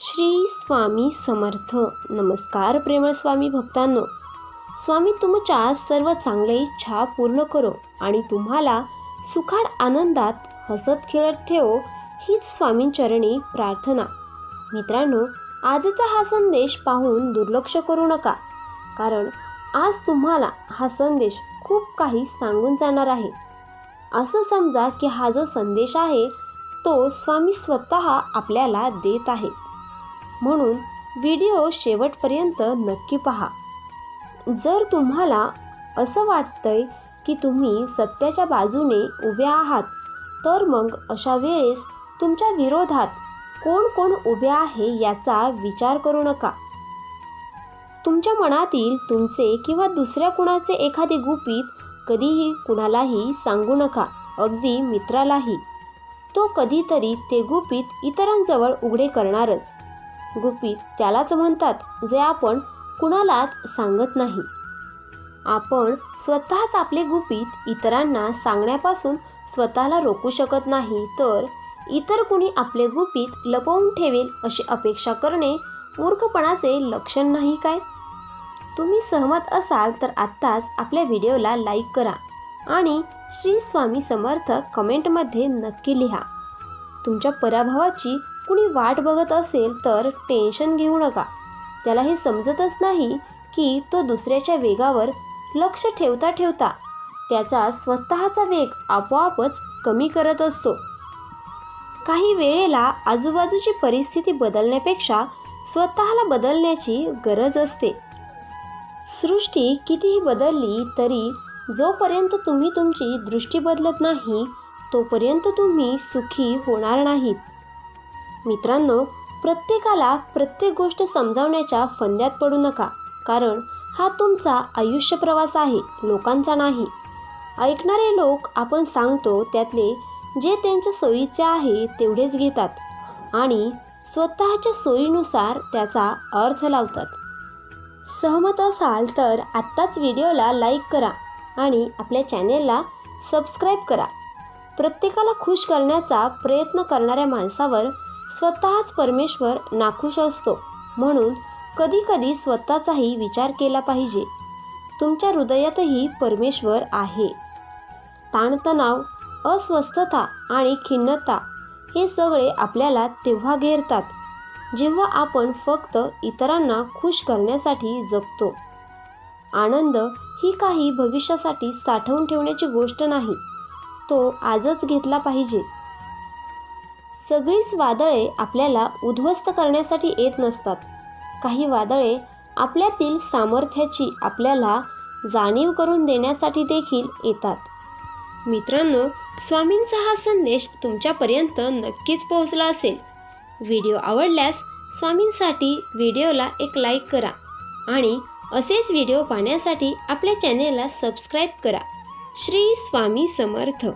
श्री स्वामी समर्थ. नमस्कार प्रेमळ स्वामी भक्तांनो. स्वामी तुमच्या सर्व चांगल्या इच्छा पूर्ण करो आणि तुम्हाला सुखाड आनंदात हसत खेळत ठेवो हीच स्वामींचरणी प्रार्थना. मित्रांनो आजचा हा संदेश पाहून दुर्लक्ष करू नका कारण आज तुम्हाला हा संदेश खूप काही सांगून जाणार आहे. असं समजा की हा जो संदेश आहे तो स्वामी स्वतः आपल्याला देत आहे. म्हणून व्हिडिओ शेवटपर्यंत नक्की पहा. जर तुम्हाला असं वाटतंय की तुम्ही सत्याच्या बाजूने उभे आहात तर मग अशा वेळेस तुमच्या विरोधात कोण कोण उभे आहे याचा विचार करू नका. तुमच्या मनातील तुमचे किंवा दुसऱ्या कुणाचे एखादे गुपित कधीही कुणालाही सांगू नका अगदी मित्रालाही. तो कधीतरी ते गुपित इतरांजवळ उघडे करणारच. गुपित त्यालाच म्हणतात जे आपण कुणालाच सांगत नाही. आपण स्वतःच आपले गुपित इतरांना सांगण्यापासून स्वतःला रोखू शकत नाही तर इतर कुणी आपले गुपित लपवून ठेवेल अशी अपेक्षा करणे मूर्खपणाचे लक्षण नाही काय? तुम्ही सहमत असाल तर आत्ताच आपल्या व्हिडिओला लाईक करा आणि श्री स्वामी समर्थ कमेंटमध्ये नक्की लिहा. तुमच्या पराभवाची कुणी वाट बघत असेल तर टेन्शन घेऊ नका. त्याला हे समजतच नाही की तो दुसऱ्याच्या वेगावर लक्ष ठेवता ठेवता त्याचा स्वतःचा वेग आपोआपच कमी करत असतो. काही वेळेला आजूबाजूची परिस्थिती बदलण्यापेक्षा स्वतःला बदलण्याची गरज असते. सृष्टी कितीही बदलली तरी जोपर्यंत तुम्ही तुमची दृष्टी बदलत नाही तोपर्यंत तुम्ही सुखी होणार नाहीत. मित्रांनो प्रत्येकाला प्रत्येक गोष्ट समजावण्याच्या फंद्यात पडू नका कारण हा तुमचा आयुष्य प्रवास आहे लोकांचा नाही. ऐकणारे लोक आपण सांगतो त्यातले जे त्यांच्या सोयीचे आहे तेवढेच घेतात आणि स्वतःच्या सोयीनुसार त्याचा अर्थ लावतात. सहमत असाल तर आत्ताच व्हिडिओला लाईक करा आणि आपल्या चॅनेलला सबस्क्राईब करा. प्रत्येकाला खुश करण्याचा प्रयत्न करणाऱ्या माणसावर स्वतःच परमेश्वर नाखुश असतो. म्हणून कधीकधी स्वतःचाही विचार केला पाहिजे. तुमच्या हृदयातही परमेश्वर आहे. ताणतणाव अस्वस्थता आणि खिन्नता हे सगळे आपल्याला तेव्हा घेरतात जेव्हा आपण फक्त इतरांना खुश करण्यासाठी जगतो. आनंद ही काही भविष्यासाठी साठवून ठेवण्याची गोष्ट नाही. तो आजच घेतला पाहिजे. सगळीच वादळे आपल्याला उद्ध्वस्त करण्यासाठी येत नसतात. काही वादळे आपल्यातील सामर्थ्याची आपल्याला जाणीव करून देण्यासाठी देखील येतात. मित्रांनो स्वामींचा हा संदेश तुमच्यापर्यंत नक्कीच पोहोचला असेल. व्हिडिओ आवडल्यास स्वामींसाठी व्हिडिओला एक लाईक करा आणि असेच व्हिडिओ पाहण्यासाठी आपल्या चॅनेलला सबस्क्राईब करा. श्री स्वामी समर्थ.